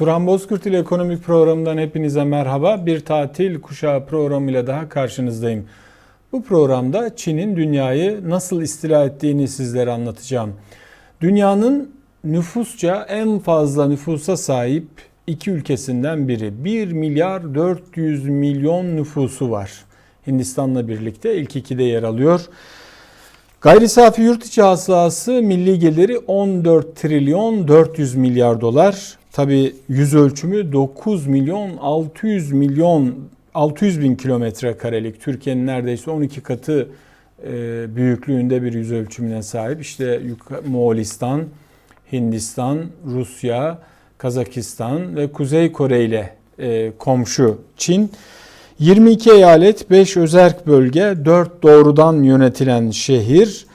Turan Bozkurt ile ekonomik programından hepinize merhaba. Bir tatil kuşağı programıyla daha karşınızdayım. Bu programda Çin'in dünyayı nasıl istila ettiğini sizlere anlatacağım. Dünyanın nüfusça en fazla nüfusa sahip iki ülkesinden biri. 1 milyar 400 milyon nüfusu var. Hindistan'la birlikte ilk ikide yer alıyor. Gayri safi yurt içi hasılası milli geliri 14 trilyon 400 milyar dolar. Tabi yüz ölçümü 9 milyon 600 milyon 600 bin kilometre karelik. Türkiye'nin neredeyse 12 katı e, büyüklüğünde bir yüz ölçümüne sahip. İşte Moğolistan, Hindistan, Rusya, Kazakistan ve Kuzey Kore ile e, komşu Çin. 22 eyalet, 5 özerk bölge, 4 doğrudan yönetilen şehir.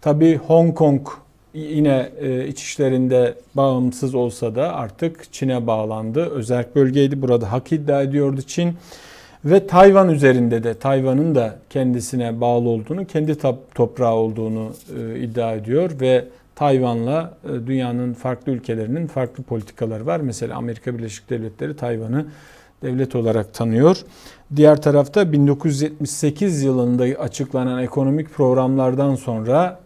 Tabi Hong Kong yine e, iç işlerinde bağımsız olsa da artık Çin'e bağlandı. Özerk bölgeydi. Burada hak iddia ediyordu Çin. Ve Tayvan üzerinde de Tayvan'ın da kendisine bağlı olduğunu, kendi toprağı olduğunu e, iddia ediyor ve Tayvan'la e, dünyanın farklı ülkelerinin farklı politikaları var. Mesela Amerika Birleşik Devletleri Tayvan'ı devlet olarak tanıyor. Diğer tarafta 1978 yılında açıklanan ekonomik programlardan sonra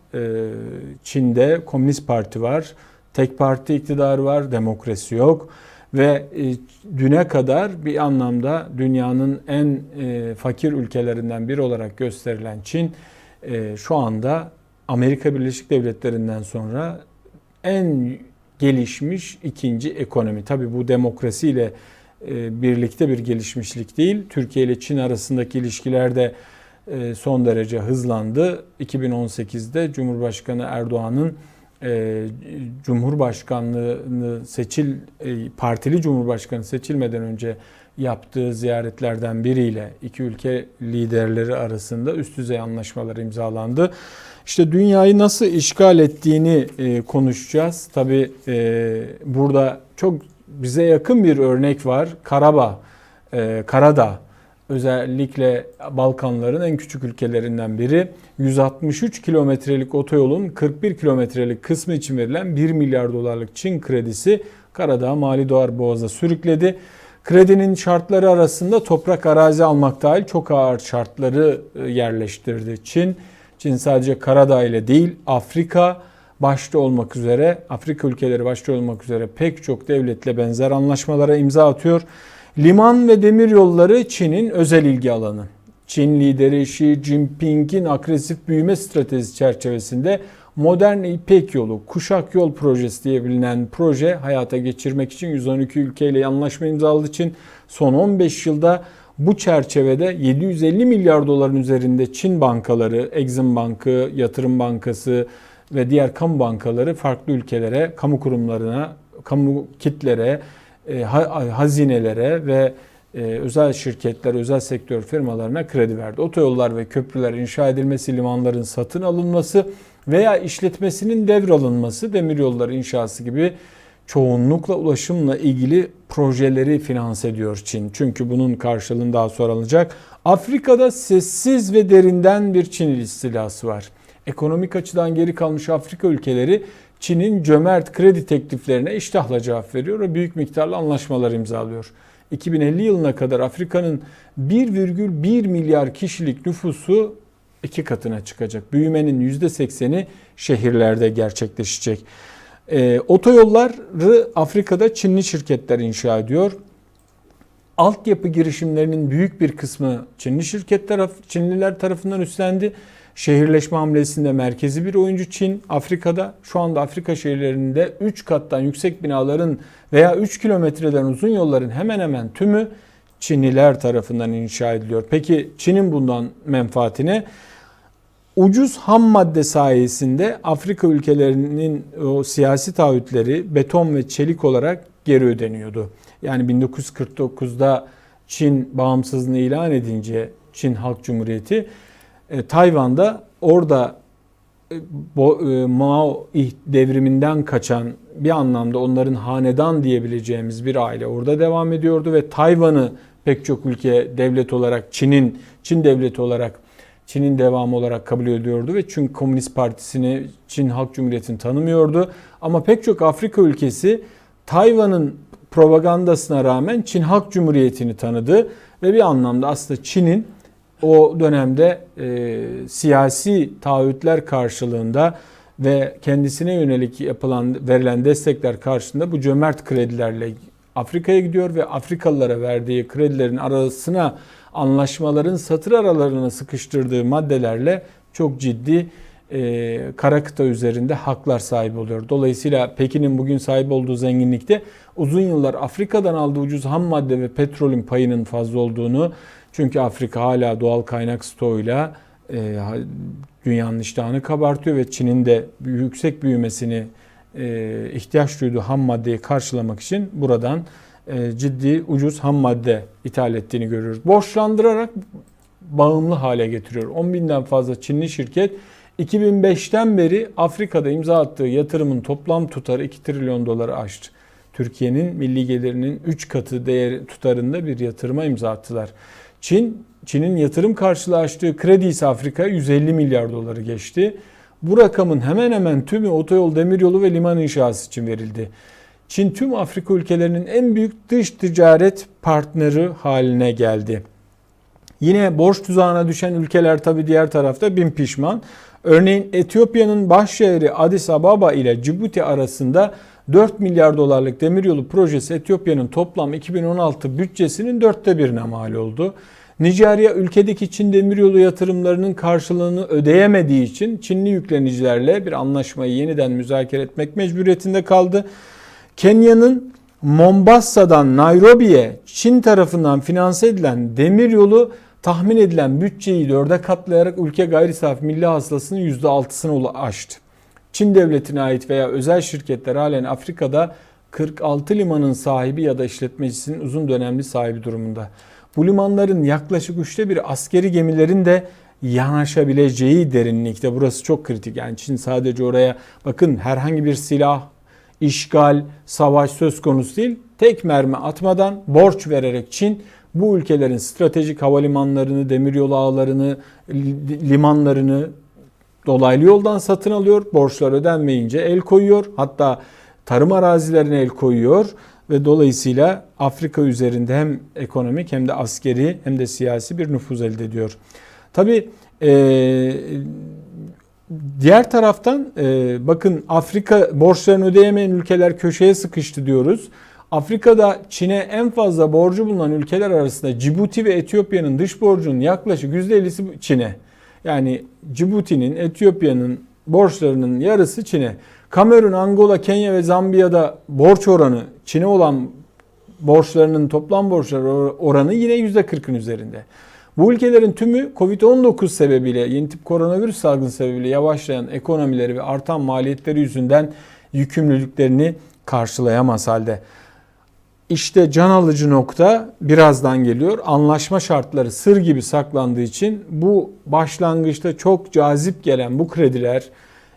Çin'de Komünist Parti var, tek parti iktidarı var, demokrasi yok ve e, düne kadar bir anlamda dünyanın en e, fakir ülkelerinden biri olarak gösterilen Çin şu anda Amerika Birleşik Devletleri'nden sonra en gelişmiş ikinci ekonomi. Tabii bu demokrasiyle birlikte bir gelişmişlik değil. Türkiye ile Çin arasındaki ilişkilerde e, son derece hızlandı. 2018'de Cumhurbaşkanı Erdoğan'ın e, Cumhurbaşkanlığını seçil e, partili Cumhurbaşkanı seçilmeden önce yaptığı ziyaretlerden biriyle iki ülke liderleri arasında üst düzey anlaşmalar imzalandı. İşte dünyayı nasıl işgal ettiğini konuşacağız. Tabi burada çok bize yakın bir örnek var. Karabağ, Karadağ özellikle Balkanların en küçük ülkelerinden biri 163 kilometrelik otoyolun 41 kilometrelik kısmı için verilen 1 milyar dolarlık Çin kredisi Karadağ Mali Doğar Boğaz'a sürükledi. Kredinin şartları arasında toprak arazi almak dahil çok ağır şartları e, yerleştirdi Çin. Çin sadece Karadağ ile değil Afrika başta olmak üzere Afrika ülkeleri başta olmak üzere pek çok devletle benzer anlaşmalara imza atıyor. Liman ve demir yolları Çin'in özel ilgi alanı. Çin lideri Xi Jinping'in agresif büyüme stratejisi çerçevesinde modern İpek yolu, kuşak yol projesi diye bilinen proje hayata geçirmek için 112 ülkeyle anlaşma imzaladığı için son 15 yılda bu çerçevede 750 milyar doların üzerinde Çin bankaları, Exim Bankı, Yatırım Bankası ve diğer kamu bankaları farklı ülkelere, kamu kurumlarına, kamu kitlere, e, hazinelere ve e, özel şirketler, özel sektör firmalarına kredi verdi. Otoyollar ve köprüler inşa edilmesi, limanların satın alınması veya işletmesinin devralınması, demiryolları inşası gibi çoğunlukla ulaşımla ilgili projeleri finanse ediyor Çin. Çünkü bunun karşılığını daha sonra alacak. Afrika'da sessiz ve derinden bir Çin istilası var. Ekonomik açıdan geri kalmış Afrika ülkeleri Çin'in cömert kredi tekliflerine iştahla cevap veriyor ve büyük miktarlı anlaşmalar imzalıyor. 2050 yılına kadar Afrika'nın 1,1 milyar kişilik nüfusu iki katına çıkacak. Büyümenin %80'i şehirlerde gerçekleşecek. E, otoyolları Afrika'da Çinli şirketler inşa ediyor. Altyapı girişimlerinin büyük bir kısmı Çinli şirketler, Çinliler tarafından üstlendi. Şehirleşme hamlesinde merkezi bir oyuncu Çin. Afrika'da şu anda Afrika şehirlerinde 3 kattan yüksek binaların veya 3 kilometreden uzun yolların hemen hemen tümü Çinliler tarafından inşa ediliyor. Peki Çin'in bundan menfaatine ucuz ham madde sayesinde Afrika ülkelerinin o siyasi taahhütleri beton ve çelik olarak geri ödeniyordu. Yani 1949'da Çin bağımsızlığını ilan edince Çin Halk Cumhuriyeti e, Tayvan'da orada e, bo, e, Mao devriminden kaçan bir anlamda onların hanedan diyebileceğimiz bir aile orada devam ediyordu ve Tayvan'ı pek çok ülke devlet olarak Çin'in Çin devleti olarak Çin'in devamı olarak kabul ediyordu ve çünkü Komünist Partisi'ni Çin Halk Cumhuriyeti'ni tanımıyordu. Ama pek çok Afrika ülkesi Tayvan'ın propagandasına rağmen Çin Halk Cumhuriyeti'ni tanıdı ve bir anlamda aslında Çin'in o dönemde e, siyasi taahhütler karşılığında ve kendisine yönelik yapılan verilen destekler karşılığında bu cömert kredilerle Afrika'ya gidiyor ve Afrikalılara verdiği kredilerin arasına anlaşmaların satır aralarına sıkıştırdığı maddelerle çok ciddi e, kara kıta üzerinde haklar sahibi oluyor. Dolayısıyla Pekin'in bugün sahip olduğu zenginlikte uzun yıllar Afrika'dan aldığı ucuz ham madde ve petrolün payının fazla olduğunu çünkü Afrika hala doğal kaynak stoğuyla e, dünyanın iştahını kabartıyor ve Çin'in de yüksek büyümesini e, ihtiyaç duyduğu ham maddeyi karşılamak için buradan e, ciddi ucuz ham madde ithal ettiğini görüyoruz. Borçlandırarak bağımlı hale getiriyor. 10 binden fazla Çinli şirket 2005'ten beri Afrika'da imza attığı yatırımın toplam tutarı 2 trilyon doları aştı. Türkiye'nin milli gelirinin 3 katı değer tutarında bir yatırıma imza attılar. Çin, Çin'in yatırım karşılığı açtığı kredi ise Afrika'ya 150 milyar doları geçti. Bu rakamın hemen hemen tümü otoyol, demiryolu ve liman inşası için verildi. Çin tüm Afrika ülkelerinin en büyük dış ticaret partneri haline geldi. Yine borç tuzağına düşen ülkeler tabi diğer tarafta bin pişman. Örneğin Etiyopya'nın başşehri Addis Ababa ile Cibuti arasında 4 milyar dolarlık demiryolu projesi Etiyopya'nın toplam 2016 bütçesinin dörtte birine mal oldu. Nijerya ülkedeki Çin demiryolu yatırımlarının karşılığını ödeyemediği için Çinli yüklenicilerle bir anlaşmayı yeniden müzakere etmek mecburiyetinde kaldı. Kenya'nın Mombasa'dan Nairobi'ye Çin tarafından finanse edilen demiryolu tahmin edilen bütçeyi dörde katlayarak ülke gayri safi milli hasılasının %6'sına aştı. Çin devletine ait veya özel şirketler halen Afrika'da 46 limanın sahibi ya da işletmecisinin uzun dönemli sahibi durumunda. Bu limanların yaklaşık üçte bir askeri gemilerin de yanaşabileceği derinlikte. Burası çok kritik. Yani Çin sadece oraya bakın herhangi bir silah, işgal, savaş söz konusu değil. Tek mermi atmadan borç vererek Çin bu ülkelerin stratejik havalimanlarını, demiryolu ağlarını, limanlarını dolaylı yoldan satın alıyor. Borçlar ödenmeyince el koyuyor. Hatta tarım arazilerine el koyuyor ve dolayısıyla Afrika üzerinde hem ekonomik hem de askeri hem de siyasi bir nüfuz elde ediyor. Tabi e, diğer taraftan e, bakın Afrika borçlarını ödeyemeyen ülkeler köşeye sıkıştı diyoruz. Afrika'da Çin'e en fazla borcu bulunan ülkeler arasında Cibuti ve Etiyopya'nın dış borcunun yaklaşık %50'si Çin'e. Yani Cibuti'nin, Etiyopya'nın borçlarının yarısı Çin'e. Kamerun, Angola, Kenya ve Zambiya'da borç oranı Çin'e olan borçlarının toplam borçları oranı yine %40'ın üzerinde. Bu ülkelerin tümü Covid-19 sebebiyle, yeni tip koronavirüs salgını sebebiyle yavaşlayan ekonomileri ve artan maliyetleri yüzünden yükümlülüklerini karşılayamaz halde. İşte can alıcı nokta birazdan geliyor. Anlaşma şartları sır gibi saklandığı için bu başlangıçta çok cazip gelen bu krediler,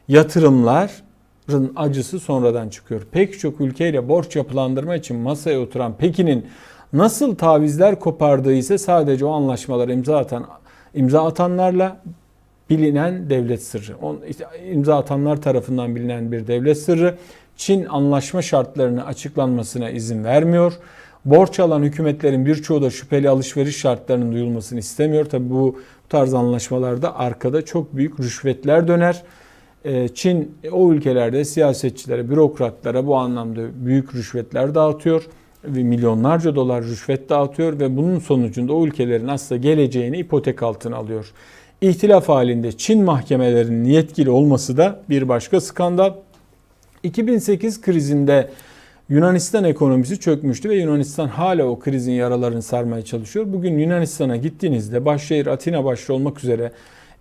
yatırımların acısı sonradan çıkıyor. Pek çok ülkeyle borç yapılandırma için masaya oturan Pekin'in nasıl tavizler kopardığı ise sadece o anlaşmalara imza atan imza atanlarla bilinen devlet sırrı. İmza atanlar tarafından bilinen bir devlet sırrı. Çin anlaşma şartlarını açıklanmasına izin vermiyor. Borç alan hükümetlerin birçoğu da şüpheli alışveriş şartlarının duyulmasını istemiyor. Tabi bu tarz anlaşmalarda arkada çok büyük rüşvetler döner. Ee, Çin o ülkelerde siyasetçilere, bürokratlara bu anlamda büyük rüşvetler dağıtıyor ve milyonlarca dolar rüşvet dağıtıyor ve bunun sonucunda o ülkelerin aslında geleceğini ipotek altına alıyor. İhtilaf halinde Çin mahkemelerinin yetkili olması da bir başka skandal. 2008 krizinde Yunanistan ekonomisi çökmüştü ve Yunanistan hala o krizin yaralarını sarmaya çalışıyor. Bugün Yunanistan'a gittiğinizde başşehir Atina başta olmak üzere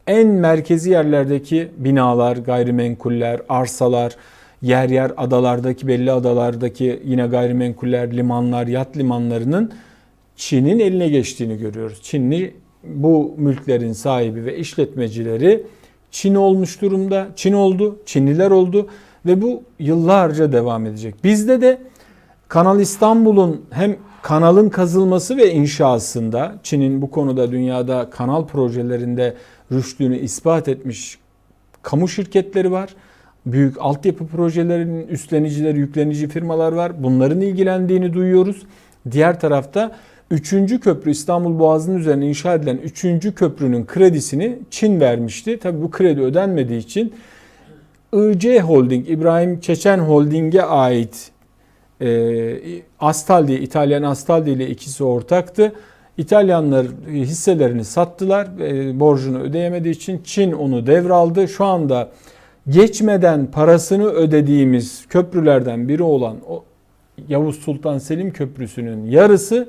en merkezi yerlerdeki binalar, gayrimenkuller, arsalar, yer yer adalardaki belli adalardaki yine gayrimenkuller, limanlar, yat limanlarının Çin'in eline geçtiğini görüyoruz. Çinli bu mülklerin sahibi ve işletmecileri Çin olmuş durumda. Çin oldu, Çinliler oldu ve bu yıllarca devam edecek. Bizde de Kanal İstanbul'un hem kanalın kazılması ve inşasında Çin'in bu konuda dünyada kanal projelerinde rüştünü ispat etmiş kamu şirketleri var. büyük altyapı projelerinin üstlenicileri, yüklenici firmalar var. Bunların ilgilendiğini duyuyoruz. Diğer tarafta 3. köprü İstanbul Boğazı'nın üzerine inşa edilen 3. köprünün kredisini Çin vermişti. Tabii bu kredi ödenmediği için IC Holding, İbrahim Çeçen Holding'e ait e, Astaldi, İtalyan Astaldi ile ikisi ortaktı. İtalyanlar hisselerini sattılar. E, borcunu ödeyemediği için Çin onu devraldı. Şu anda geçmeden parasını ödediğimiz köprülerden biri olan o Yavuz Sultan Selim Köprüsü'nün yarısı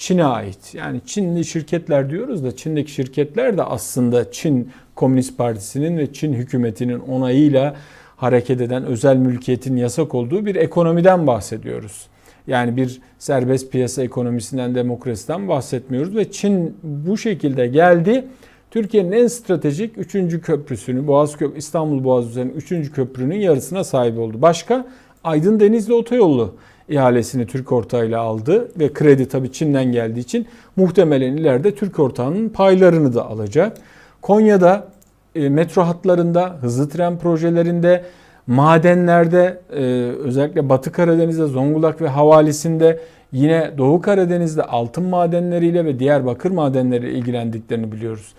Çin'e ait. Yani Çinli şirketler diyoruz da Çin'deki şirketler de aslında Çin Komünist Partisi'nin ve Çin hükümetinin onayıyla hareket eden özel mülkiyetin yasak olduğu bir ekonomiden bahsediyoruz. Yani bir serbest piyasa ekonomisinden, demokrasiden bahsetmiyoruz ve Çin bu şekilde geldi. Türkiye'nin en stratejik 3. köprüsünü, Boğaz Köprü, İstanbul Boğaz üzerinin 3. köprünün yarısına sahip oldu. Başka Aydın Denizli Otoyolu ihalesini Türk ortağıyla aldı ve kredi tabii Çin'den geldiği için muhtemelen ileride Türk ortağının paylarını da alacak. Konya'da e, metro hatlarında, hızlı tren projelerinde, madenlerde e, özellikle Batı Karadeniz'de, Zonguldak ve havalisinde yine Doğu Karadeniz'de altın madenleriyle ve diğer bakır madenleriyle ilgilendiklerini biliyoruz.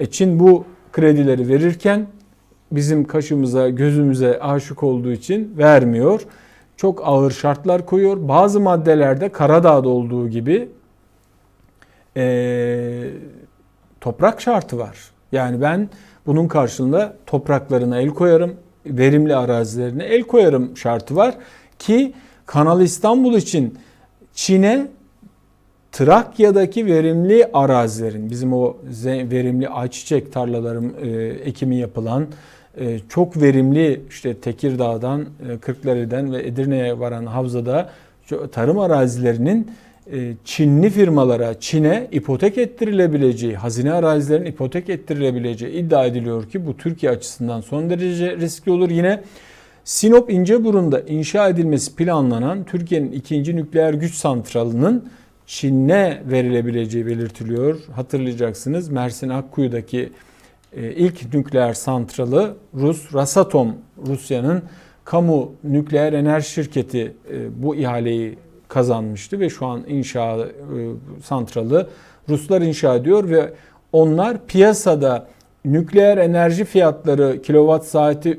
E Çin bu kredileri verirken bizim kaşımıza, gözümüze aşık olduğu için vermiyor. Çok ağır şartlar koyuyor. Bazı maddelerde Karadağ'da olduğu gibi e, toprak şartı var. Yani ben bunun karşılığında topraklarına el koyarım, verimli arazilerine el koyarım şartı var ki Kanal İstanbul için Çin'e Trakya'daki verimli arazilerin, bizim o verimli ayçiçek tarlalarım e, ekimi yapılan, çok verimli işte Tekirdağ'dan, e, Kırklareli'den ve Edirne'ye varan havzada tarım arazilerinin e, Çinli firmalara, Çin'e ipotek ettirilebileceği, hazine arazilerinin ipotek ettirilebileceği iddia ediliyor ki bu Türkiye açısından son derece riskli olur. Yine Sinop İnceburun'da inşa edilmesi planlanan Türkiye'nin ikinci nükleer güç santralının Çin'e verilebileceği belirtiliyor. Hatırlayacaksınız Mersin Akkuyu'daki ilk nükleer santralı Rus Rasatom Rusya'nın kamu nükleer enerji şirketi e, bu ihaleyi kazanmıştı ve şu an inşa e, santralı Ruslar inşa ediyor ve onlar piyasada nükleer enerji fiyatları kilowatt saati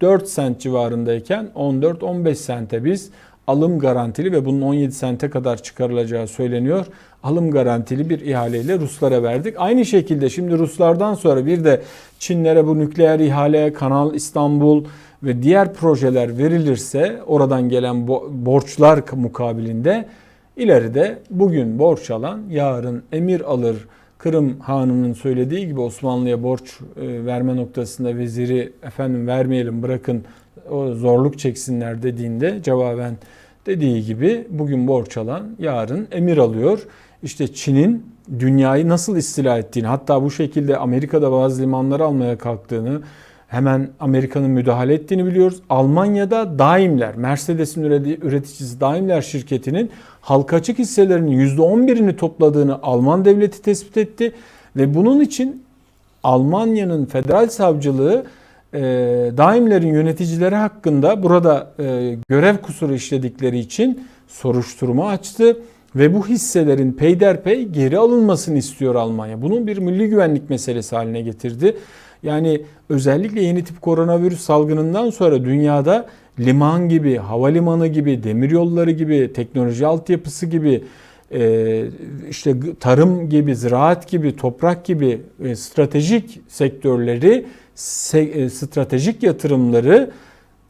3-4 sent civarındayken 14-15 sente biz alım garantili ve bunun 17 sente kadar çıkarılacağı söyleniyor. Alım garantili bir ihaleyle Ruslara verdik. Aynı şekilde şimdi Ruslardan sonra bir de Çinlere bu nükleer ihale, Kanal İstanbul ve diğer projeler verilirse oradan gelen borçlar mukabilinde ileride bugün borç alan yarın emir alır Kırım Hanı'nın söylediği gibi Osmanlı'ya borç e, verme noktasında veziri efendim vermeyelim bırakın o zorluk çeksinler dediğinde cevaben dediği gibi bugün borç alan yarın emir alıyor. İşte Çin'in dünyayı nasıl istila ettiğini hatta bu şekilde Amerika'da bazı limanları almaya kalktığını hemen Amerika'nın müdahale ettiğini biliyoruz. Almanya'da Daimler, Mercedes'in üreticisi Daimler şirketinin halka açık hisselerinin %11'ini topladığını Alman devleti tespit etti. Ve bunun için Almanya'nın federal savcılığı e, Daimler'in yöneticileri hakkında burada e, görev kusuru işledikleri için soruşturma açtı ve bu hisselerin peyderpey geri alınmasını istiyor Almanya. Bunun bir milli güvenlik meselesi haline getirdi. Yani özellikle yeni tip koronavirüs salgınından sonra dünyada liman gibi, havalimanı gibi, demiryolları gibi, teknoloji altyapısı gibi, e, işte tarım gibi, ziraat gibi, toprak gibi e, stratejik sektörleri, stratejik yatırımları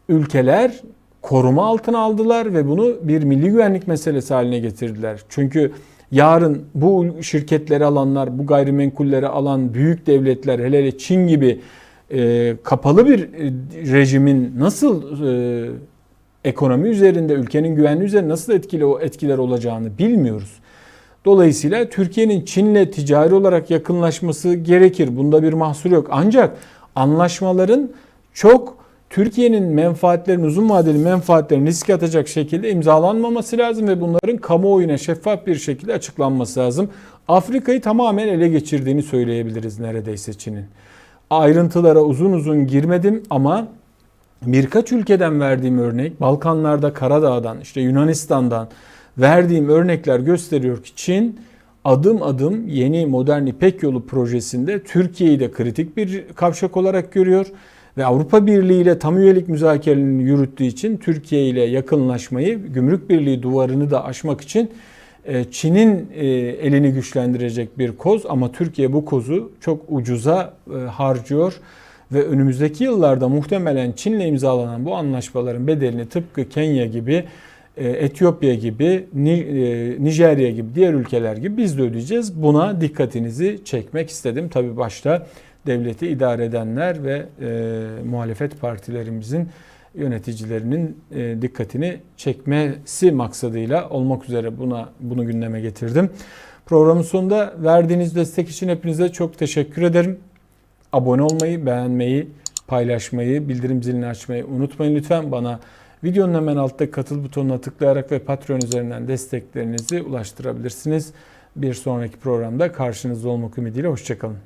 ülkeler koruma altına aldılar ve bunu bir milli güvenlik meselesi haline getirdiler. Çünkü yarın bu şirketleri alanlar, bu gayrimenkulleri alan büyük devletler, hele hele Çin gibi e, kapalı bir e, rejimin nasıl e, ekonomi üzerinde, ülkenin güvenliği üzerinde nasıl etkili o etkiler olacağını bilmiyoruz. Dolayısıyla Türkiye'nin Çin'le ticari olarak yakınlaşması gerekir. Bunda bir mahsur yok. Ancak anlaşmaların çok Türkiye'nin menfaatlerin uzun vadeli menfaatlerini riske atacak şekilde imzalanmaması lazım ve bunların kamuoyuna şeffaf bir şekilde açıklanması lazım. Afrika'yı tamamen ele geçirdiğini söyleyebiliriz neredeyse Çin'in. Ayrıntılara uzun uzun girmedim ama birkaç ülkeden verdiğim örnek Balkanlarda Karadağ'dan işte Yunanistan'dan verdiğim örnekler gösteriyor ki Çin adım adım yeni modern İpek yolu projesinde Türkiye'yi de kritik bir kavşak olarak görüyor ve Avrupa Birliği ile tam üyelik müzakerelerini yürüttüğü için Türkiye ile yakınlaşmayı, gümrük birliği duvarını da aşmak için e, Çin'in e, elini güçlendirecek bir koz. Ama Türkiye bu kozu çok ucuza e, harcıyor ve önümüzdeki yıllarda muhtemelen Çin'le imzalanan bu anlaşmaların bedelini tıpkı Kenya gibi, Etiyopya gibi, Nijerya gibi diğer ülkeler gibi biz de ödeyeceğiz. Buna dikkatinizi çekmek istedim. Tabi başta devleti idare edenler ve muhalefet partilerimizin yöneticilerinin e, dikkatini çekmesi maksadıyla olmak üzere buna bunu gündeme getirdim. Programın sonunda verdiğiniz destek için hepinize çok teşekkür ederim. Abone olmayı, beğenmeyi, paylaşmayı, bildirim zilini açmayı unutmayın lütfen. Bana videonun hemen altta katıl butonuna tıklayarak ve Patreon üzerinden desteklerinizi ulaştırabilirsiniz. Bir sonraki programda karşınızda olmak ümidiyle hoşçakalın.